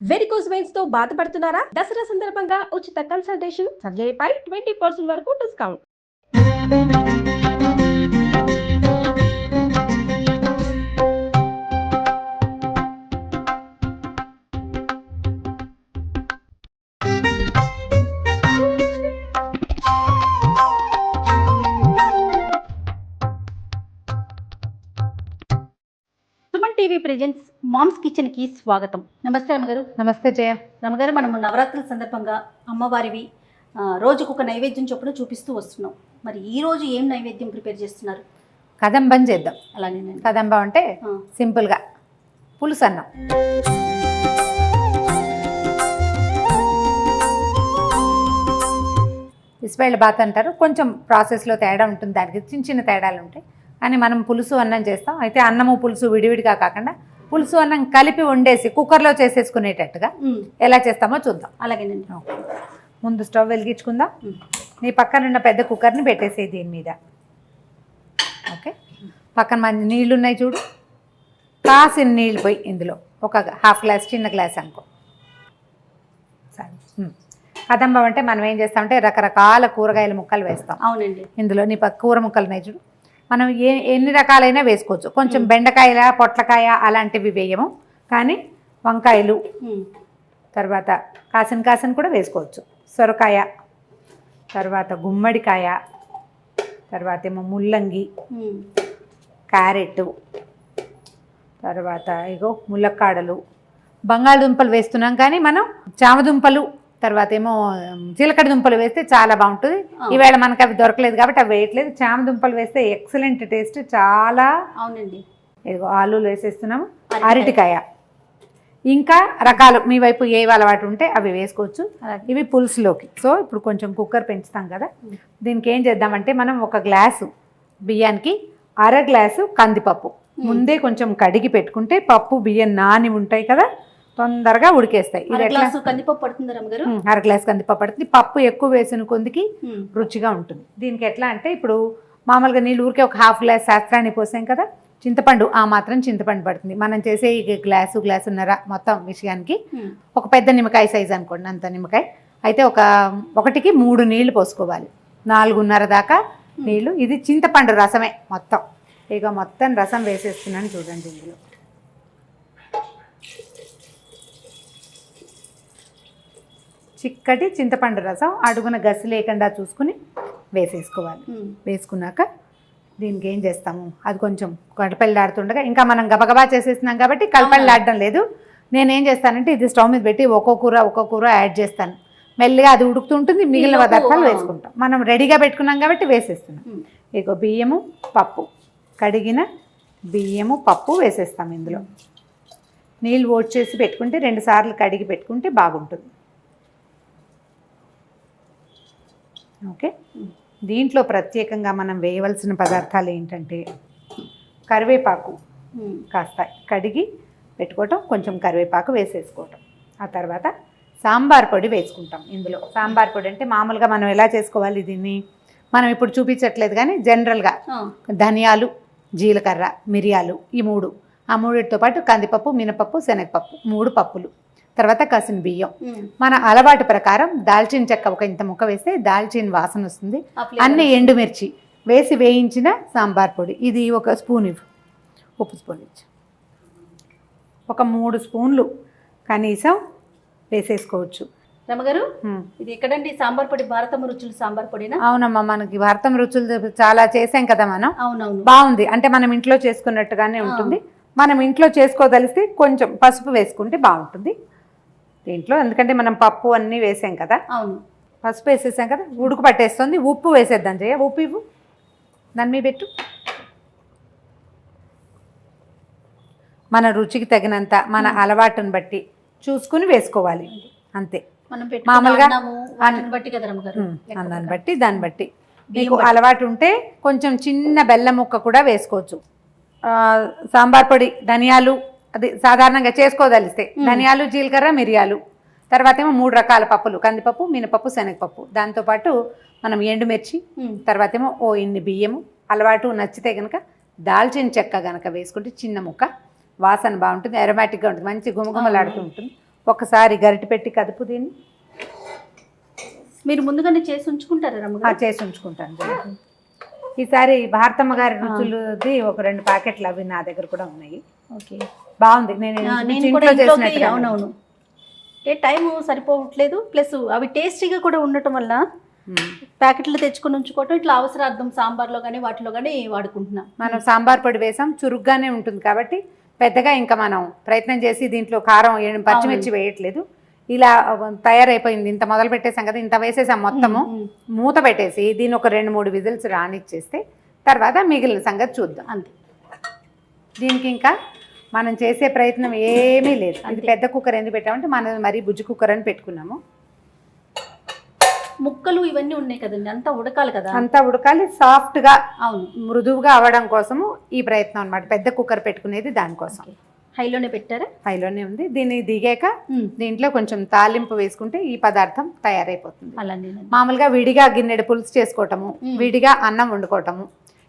Varicose వెయిన్స్తో బాధపడుతున్నారా? దసరా సందర్భంగా ఉచిత కన్సల్టేషన్ సర్జరీ పై ట్వంటీ పర్సెంట్ వరకు డిస్కౌంట్ టీవీ ప్రెజెంట్స్ మామ్స్ కిచెన్కి స్వాగతం. నమస్తే అమ్మగారు. నమస్తే జయ. అమ్మగారు మనం నవరాత్రుల సందర్భంగా అమ్మవారివి ఆ, రోజుకు ఒక నైవేద్యం చొప్పున చూపిస్తూ వస్తున్నాం. మరి ఈ రోజు ఏం నైవేద్యం ప్రిపేర్ చేస్తున్నారు? కదంబం చేద్దాం. అలానేనండి కదంబం అంటే సింపుల్గా పులుసు అన్నం. ఇస్రాయల్ బాత్ అంటారు. కొంచెం ప్రాసెస్లో తేడా ఉంటుంది. దానికి చిన్న చిన్న తేడాలు ఉంటాయి. కానీ మనం పులుసు అన్నం చేస్తాం. అయితే అన్నము పులుసు విడివిడిగా కాకుండా పులుసు అన్నం కలిపి వండేసి కుక్కర్లో చేసేసుకునేటట్టుగా ఎలా చేస్తామో చూద్దాం. అలాగేనండి. ముందు స్టవ్ వెలిగించుకుందాం. నీ పక్కన ఉన్న పెద్ద కుక్కర్ని పెట్టేసే దీని మీద. ఓకే. పక్కన మంచి నీళ్ళు ఉన్నాయి చూడు. కాసిన నీళ్ళు పోయి ఇందులో. ఒక హాఫ్ గ్లాస్ చిన్న గ్లాస్ అనుకో. కదంబం అంటే మనం ఏం చేస్తామంటే రకరకాల కూరగాయల ముక్కలు వేస్తాం. అవునండి. ఇందులో నీ పక్క కూర ముక్కలు ఉన్నాయి చూడు. మనం ఏ ఎన్ని రకాలైనా వేసుకోవచ్చు. కొంచెం బెండకాయల పొట్లకాయ అలాంటివి వేయము. కానీ వంకాయలు తర్వాత కాసిన కాసిన కూడా వేసుకోవచ్చు. సొరకాయ తర్వాత గుమ్మడికాయ తర్వాత ఏమో ముల్లంగి క్యారెట్ తర్వాత ఇగో ములక్కాడలు. బంగాళదుంపలు వేస్తున్నాం కానీ మనం చామదుంపలు తర్వాత ఏమో జీలకర్ర దుంపలు వేస్తే చాలా బాగుంటుంది. ఈవేళ మనకు అవి దొరకలేదు కాబట్టి అవి వేయట్లేదు. చామదుంపలు వేస్తే ఎక్సలెంట్ టేస్ట్ చాలా అవునండి. ఇదిగో ఆలూలు వేసేస్తున్నాము. అరటికాయ. ఇంకా రకాలు మీ వైపు ఏ అలవాటు ఉంటే అవి వేసుకోవచ్చు. ఇవి పులుసులోకి. సో ఇప్పుడు కొంచెం కుక్కర్ పెంచుతాం కదా. దీనికి ఏం చేద్దామంటే మనం ఒక గ్లాసు బియ్యానికి అర గ్లాసు కందిపప్పు. ముందే కొంచెం కడిగి పెట్టుకుంటే పప్పు బియ్యం నాని ఉంటాయి కదా. తొందరగా ఉడికేస్తాయి. ఇది అర ఎట్లా? గ్లాసు కందిపప్పు పడుతుంది అమ్మగారు అర గ్లాస్ కందిపప్పు పడుతుంది. పప్పు ఎక్కువ వేసిన కొందికి రుచిగా ఉంటుంది. దీనికి ఎట్లా అంటే ఇప్పుడు మామూలుగా నీళ్ళు ఊరికే ఒక హాఫ్ గ్లాస్ శాస్త్రాన్ని పోసాం కదా చింతపండు ఆ మాత్రం చింతపండు పడుతుంది. మనం చేసే ఈ గ్లాసు గ్లాసున్నర మొత్తం విషయానికి ఒక పెద్ద నిమ్మకాయ సైజ్ అనుకోండి అంత నిమ్మకాయ. అయితే ఒక ఒకటికి మూడు నీళ్ళు పోసుకోవాలి. నాలుగున్నర దాకా నీళ్ళు ఇది చింతపండు రసమే మొత్తం. ఇక మొత్తం రసం వేసేస్తున్నాను చూడండి ఇందులో. చిక్కటి చింతపండు రసం అడుగున గసి లేకుండా చూసుకుని వేసేసుకోవాలి. వేసుకున్నాక దీనికి ఏం చేస్తాము? అది కొంచెం కడపల్లాడుతుండగా ఇంకా మనం గబగబా చేసేస్తున్నాం కాబట్టి కలపల్లాడడం లేదు. నేనేం చేస్తానంటే ఇది స్టవ్ మీద పెట్టి ఒక్కో కూర ఒక్కో కూర యాడ్ చేస్తాను. మెల్లిగా అది ఉడుకుతుంటుంది మిగిలిన పదార్థాలు. వేసుకుంటాం. మనం రెడీగా పెట్టుకున్నాం కాబట్టి వేసేస్తున్నాం. ఇగో బియ్యము పప్పు. కడిగిన బియ్యము పప్పు వేసేస్తాం ఇందులో. నీళ్ళు ఓట్ చేసి పెట్టుకుంటే రెండు సార్లు కడిగి పెట్టుకుంటే బాగుంటుంది. ఓకే. దీంట్లో ప్రత్యేకంగా మనం వేయవలసిన పదార్థాలు ఏంటంటే కరివేపాకు కాస్త కడిగి పెట్టుకోవటం కొంచెం కరివేపాకు వేసేసుకోవటం. ఆ తర్వాత సాంబార్ పొడి వేసుకుంటాం ఇందులో. సాంబార్ పొడి అంటే మామూలుగా మనం ఎలా చేసుకోవాలి దీన్ని? మనం ఇప్పుడు చూపించట్లేదు కానీ జనరల్గా ధనియాలు జీలకర్ర మిరియాలు ఈ మూడు. ఆ మూడిటితో పాటు కందిపప్పు మినపప్పు శనగపప్పు మూడు పప్పులు. తర్వాత కసిన బియ్యం. మన అలవాటు ప్రకారం దాల్చిన చెక్క ఒక ఇంత ముక్క వేస్తే దాల్చిన వాసన వస్తుంది. అన్ని ఎండుమిర్చి వేసి వేయించిన సాంబార్ పొడి. ఇది ఒక స్పూన్ ఇవ్వు. ఉప్పు స్పూన్ ఇచ్చు. ఒక మూడు స్పూన్లు కనీసం వేసేసుకోవచ్చు. రమ్మగారు హ్మ్. ఇది ఎక్కడండి? సాంబార్ పొడి భారతమ్మ రుచులు సాంబార్ పొడినా? అవునమ్మా మనకి భర్తం రుచులు చాలా చేసాం కదా మనం. అవునవును. బాగుంది. అంటే మనం ఇంట్లో చేసుకున్నట్టుగానే ఉంటుంది. మనం ఇంట్లో చేసుకోదలిస్తే కొంచెం పసుపు వేసుకుంటే బాగుంటుంది. దీంట్లో. ఎందుకంటే మనం పప్పు అన్నీ వేసాం కదా. అవును. పసుపు వేసేసాం కదా. ఉడుకు పట్టేస్తుంది. ఉప్పు వేసేద్దాం జయ. ఉప్పు ఇవ్వు. మీద పెట్టు. మన రుచికి తగినంత మన అలవాటుని బట్టి చూసుకుని వేసుకోవాలి. అంతే. మనం మామూలుగా బట్టి కదా రమ్మగారు లెక్క అన్నాన్ని. బట్టి దాన్ని బట్టి. మీకు. అలవాటు ఉంటే కొంచెం చిన్న బెల్లం ముక్క కూడా వేసుకోవచ్చు. సాంబార్ పొడి ధనియాలు అది సాధారణంగా చేసుకోదలిస్తే. ధనియాలు జీలకర్ర మిరియాలు. తర్వాత ఏమో మూడు రకాల పప్పులు. కందిపప్పు మినపప్పు శనగపప్పు. దాంతోపాటు మనం ఎండుమిర్చి తర్వాత ఏమో ఓ ఇన్ని బియ్యము. అలవాటు నచ్చితే కనుక దాల్చిన చెక్క కనుక వేసుకుంటే చిన్న ముక్క. వాసన బాగుంటుంది అరోమాటిక్గా ఉంటుంది మంచి గుమగుమలాడుతూ ఉంటుంది. ఒకసారి గరిటె పెట్టి కదుపు దీన్ని. మీరు ముందుగానే చేసి ఉంచుకుంటారా చేసి ఉంచుకుంటాను. ఈసారి భారతమ్మ గారి రుచులది ఒక రెండు ప్యాకెట్లు అవి నా దగ్గర కూడా ఉన్నాయి. ఓకే. బాగుంది. నేను అవునవును. టైం సరిపోవట్లేదు. ప్లస్ అవి టేస్టీగా కూడా ఉండటం వల్ల. ప్యాకెట్లు తెచ్చుకొని ఉంచుకోవటం ఇట్లా అవసరార్థం సాంబార్లో కానీ వాటిలో కానీ వాడుకుంటున్నాం. మనం సాంబార్ పొడి వేసాం చురుగ్గానే ఉంటుంది కాబట్టి పెద్దగా ఇంకా మనం ప్రయత్నం చేసి దీంట్లో కారం పచ్చిమిర్చి వేయట్లేదు. ఇలా తయారైపోయింది. ఇంత మొదలు పెట్టేసాం కదా ఇంత వేసేసాం మొత్తము. మూత పెట్టేసి దీన్ని ఒక రెండు మూడు విజిల్స్ రానిచ్చేస్తే తర్వాత మిగిలిన సంగతి చూద్దాం. అంతే. దీనికి ఇంకా మనం చేసే ప్రయత్నం ఏమీ లేదు. ఇది అంతే. పెద్ద కుక్కర్ ఎందుకు పెట్టామంటే మనం మరీ బుజ్జి కుక్కర్ అని పెట్టుకున్నాము. ముక్కలు ఇవన్నీ ఉన్నాయి కదండి అంతా ఉడకాలి కదా. అంతా ఉడకాలి సాఫ్ట్గా అవును. మృదువుగా అవ్వడం కోసము ఈ ప్రయత్నం అన్నమాట. పెద్ద కుక్కర్ పెట్టుకునేది దానికోసం. హైలోనే పెట్టారా? హైలోనే ఉంది. దీన్ని దిగాక దీంట్లో కొంచెం తాలింపు వేసుకుంటే ఈ పదార్థం తయారైపోతుంది. అలానే మామూలుగా విడిగా గిన్నెడు పులుసు చేసుకోవటము. విడిగా అన్నం వండుకోవటము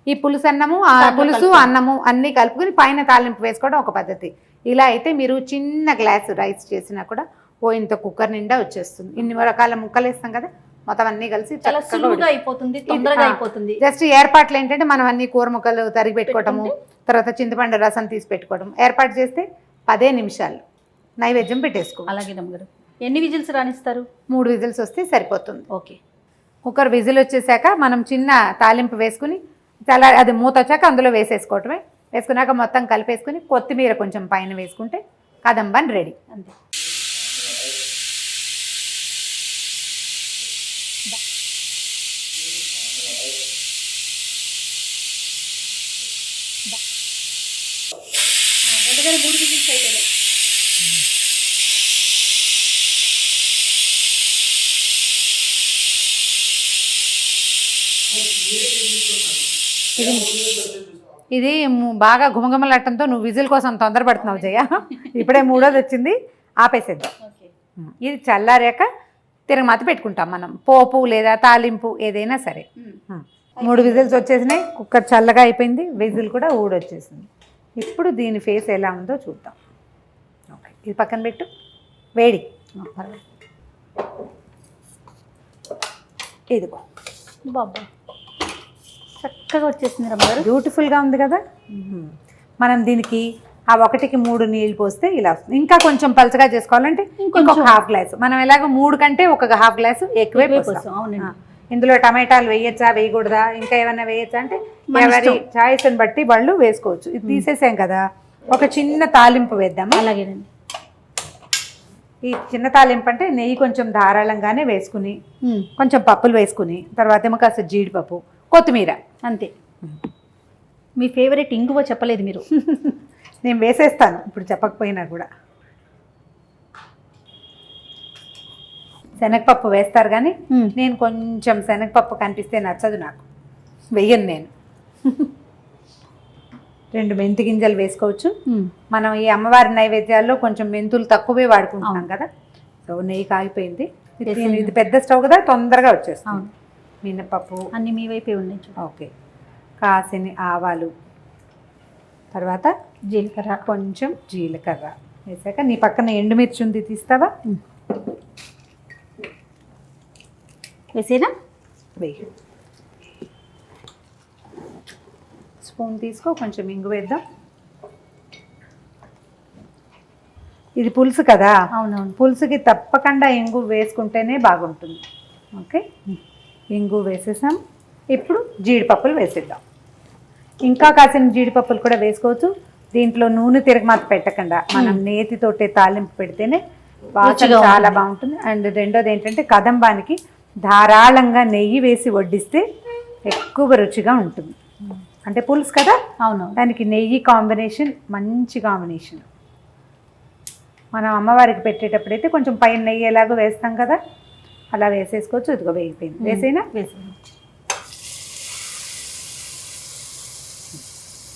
ఈ పులుసు అన్నము ఆ పులుసు. అన్నము అన్నీ కలుపుకొని పైన తాలింపు వేసుకోవడం ఒక పద్ధతి. ఇలా అయితే మీరు చిన్న గ్లాస్ రైస్ చేసినా కూడా ఓ ఇంత కుక్కర్ నిండా వచ్చేస్తుంది. ఇన్ని రకాల ముక్కలు వేస్తాం కదా మొత్తం అన్నీ కలిసి చాలా సులువుగా అయిపోతుంది తొందరగా. అయిపోతుంది. జస్ట్ ఏర్పాట్లు ఏంటంటే మనం అన్ని కూర ముక్కలు తరిగి పెట్టుకోవటము తర్వాత చింతపండు రసం తీసి పెట్టుకోవడం ఏర్పాటు చేస్తే పదే నిమిషాలు నైవేద్యం పెట్టేసుకో అలాగే ఎన్ని విజిల్స్ రాణిస్తారు? మూడు విజిల్స్ వస్తే సరిపోతుంది. ఓకే. కుక్కర్ విజిల్ వచ్చేసాక మనం చిన్న తాలింపు వేసుకుని చాలా అది మూత వచ్చాక అందులో వేసేసుకోవటమే. వేసుకున్నాక మొత్తం కలిపేసుకుని కొత్తిమీర కొంచెం పైన వేసుకుంటే కదంబన్ రెడీ. అంతే. వెంటనే మూడు విజిల్స్ అయిపోయాయి ఇది బాగా గుమగుమలాటంతో నువ్వు విజిల్ కోసం తొందరపడుతున్నావు జయ. ఇప్పుడే మూడోది వచ్చింది ఆపేసేద్దాం. ఇది చల్లారాక తిరగమాత పెట్టుకుంటాం మనం. పోపు లేదా తాలింపు ఏదైనా సరే. మూడు విజిల్స్ వచ్చేసినాయి కుక్కర్ చల్లగా అయిపోయింది విజిల్ కూడా ఊడొచ్చేసింది. ఇప్పుడు దీని ఫేస్ ఎలా ఉందో చూద్దాం. ఓకే ఇది పక్కన పెట్టు. వేడి. పర్వాలేదు. ఇదిగో. బాబా చక్కగా వచ్చేసింది రమ్మగారు. బ్యూటిఫుల్గా ఉంది కదా? మనం దీనికి ఆ ఒకటికి మూడు నీళ్ళు పోస్తే ఇలా వస్తుంది. ఇంకా కొంచెం పలచగా చేసుకోవాలంటే. ఇంకొక హాఫ్ గ్లాస్ మనం ఎలాగో మూడు కంటే ఒక హాఫ్ గ్లాసు ఎక్కువే. పోస్తాం, అవునండి. ఇందులో టమాటాలు వేయచ్చా వేయకూడదా ఇంకా ఏమైనా వేయచ్చా అంటే ఎవరి. చాయిస్ని బట్టి వాళ్ళు వేసుకోవచ్చు. ఇది తీసేసాం కదా. ఒక చిన్న తాలింపు వేద్దామా? అలాగేనండి. ఈ చిన్న తాలింపు అంటే నెయ్యి కొంచెం ధారాళంగానే వేసుకుని కొంచెం పప్పులు వేసుకుని తర్వాత ఏమో కాస్త జీడిపప్పు కొత్తిమీర. అంతే. మీ ఫేవరెట్ ఇంగువ చెప్పలేదు మీరు. నేను వేసేస్తాను ఇప్పుడు చెప్పకపోయినా కూడా. శనగపప్పు వేస్తారు కానీ నేను కొంచెం శనగపప్పు కనిపిస్తే నచ్చదు నాకు. వెయ్యను నేను. రెండు మెంతి గింజలు వేసుకోవచ్చు. మనం ఈ అమ్మవారి నైవేద్యాల్లో కొంచెం మెంతులు తక్కువే వాడుకుంటున్నాం. కదా. సో నెయ్యి కాగిపోయింది. ఇది పెద్ద స్టవ్ కదా తొందరగా వచ్చేస్తుంది. మినపప్పు. అన్ని మీ వైపే ఉన్నాయి ఓకే. కాసిని ఆవాలు. తర్వాత జీలకర్ర. కొంచెం జీలకర్ర. వేసాక నీ పక్కన ఎండుమిర్చి ఉంది తీస్తావా? వేసేనా? స్పూన్ తీసుకో కొంచెం ఇంగు వేద్దాం. ఇది పులుసు కదా? అవునవును. పులుసుకి తప్పకుండా ఇంగు వేసుకుంటేనే బాగుంటుంది. ఓకే? ఇంగు వేసేసాం. ఇప్పుడు జీడిపప్పులు వేసేద్దాం. ఇంకా కాసిన జీడిపప్పులు కూడా వేసుకోవచ్చు. దీంట్లో నూనె తిరగమాత పెట్టకుండా మనం నేతితోటే తాలింపు పెడితేనే రుచిగా చాలా. బాగుంటుంది. అండ్ రెండోది ఏంటంటే కదంబానికి ధారాళంగా నెయ్యి వేసి వడ్డిస్తే ఎక్కువ రుచిగా ఉంటుంది. అంటే పులుసు కదా? అవునవును దానికి నెయ్యి కాంబినేషన్ మంచి కాంబినేషన్. మనం అమ్మవారికి పెట్టేటప్పుడైతే కొంచెం పైన నెయ్యి ఎలాగో వేస్తాం కదా? అలా వేసేసుకోవచ్చు. ఇదిగో వేగిపోయింది. వేసేనా? వేసేనా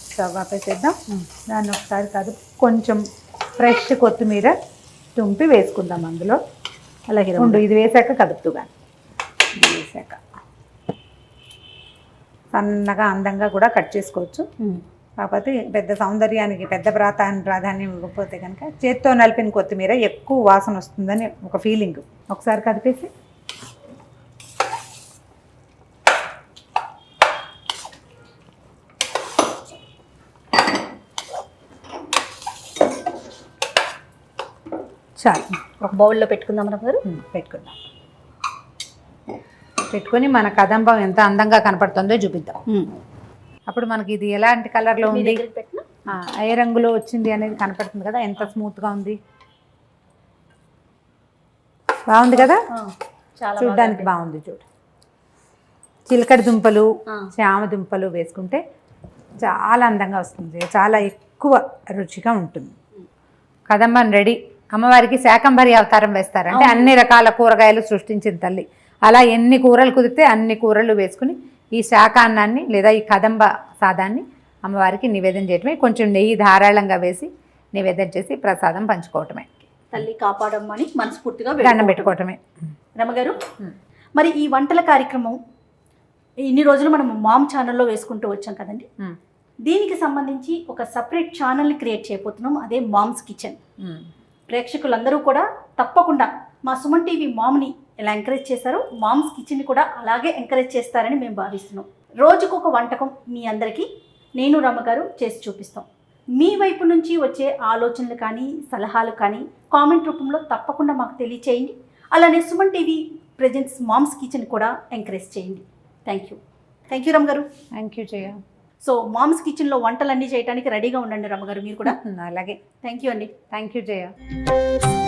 స్టవ్ ఆపేసేద్దాం దాన్ని ఒకసారి కాదు కొంచెం ఫ్రెష్ కొత్తిమీర తుంపి వేసుకుందాం అందులో. అలాగే ఉండు. ఇది వేసాక కదుపుతుగా ఇది వేసాక సన్నగా అందంగా కూడా కట్ చేసుకోవచ్చు. కాకపోతే పెద్ద సౌందర్యానికి పెద్ద ప్రాధాన్యం ప్రాధాన్యం ఇవ్వకపోతే కనుక చేత్తో నలిపిన కొత్తిమీర ఎక్కువ వాసన వస్తుందని ఒక ఫీలింగ్ ఒకసారి కదిపేసి. చాలు. ఒక బౌల్లో పెట్టుకుందాం ఉమ్, పెట్టుకుందాం. పెట్టుకొని మన కదంబం ఎంత అందంగా కనపడుతుందో చూపిద్దాం. అప్పుడు మనకి ఇది ఎలాంటి కలర్లో ఉంది? ఏ రంగులో వచ్చింది అనేది కనపడుతుంది కదా? ఎంత స్మూత్గా ఉంది? బాగుంది కదా? చూడ్డానికి బాగుంది. చూడు. చిలకడ దుంపలు. చామ దుంపలు వేసుకుంటే చాలా అందంగా వస్తుంది. చాలా ఎక్కువ రుచిగా ఉంటుంది. కదంబం రెడీ. అమ్మవారికి శాకంభరి అవతారం వేస్తారంటే అన్ని రకాల కూరగాయలు సృష్టించిన తల్లి. అలా ఎన్ని కూరలు కుదిరితే అన్ని కూరలు వేసుకుని ఈ శాకాన్నాన్ని లేదా ఈ కదంబ సాదాన్ని అమ్మవారికి నివేదన చేయటమే కొంచెం నెయ్యి ధారాళంగా వేసి నివేదన చేసి ప్రసాదం పంచుకోవటమే తల్లి కాపాడమ్మని మనస్ఫూర్తిగా దండం. పెట్టుకోవటమే రమగారు. మరి ఈ వంటల కార్యక్రమం ఇన్ని రోజులు మనం మామ్ ఛానల్లో వేసుకుంటూ వచ్చాం కదండి. దీనికి సంబంధించి ఒక సపరేట్ ఛానల్ని క్రియేట్ చేయబోతున్నాం అదే మామ్స్ కిచెన్. ప్రేక్షకులందరూ కూడా తప్పకుండా మా సుమన్ టీవీ మామ్ని ఎలా ఎంకరేజ్ చేశారో మామ్స్ కిచెన్ని కూడా అలాగే ఎంకరేజ్ చేస్తారని మేము భావిస్తున్నాం. రోజుకు ఒక వంటకం మీ అందరికీ నేను రమ్మగారు చేసి చూపిస్తాం. మీ వైపు నుంచి వచ్చే ఆలోచనలు కానీ సలహాలు కానీ కామెంట్ రూపంలో తప్పకుండా మాకు తెలియచేయండి. అలానే Suman TV presents mom's kitchen కూడా ఎంకరేజ్ చేయండి. థ్యాంక్ యూ థ్యాంక్ యూ రమ్మగారు thank you Jaya so mom's కిచెన్లో వంటలన్నీ చేయడానికి రెడీగా ఉండండి రమ్మగారు మీరు కూడా. అలాగే. థ్యాంక్ యూ అండి. Thank you Jaya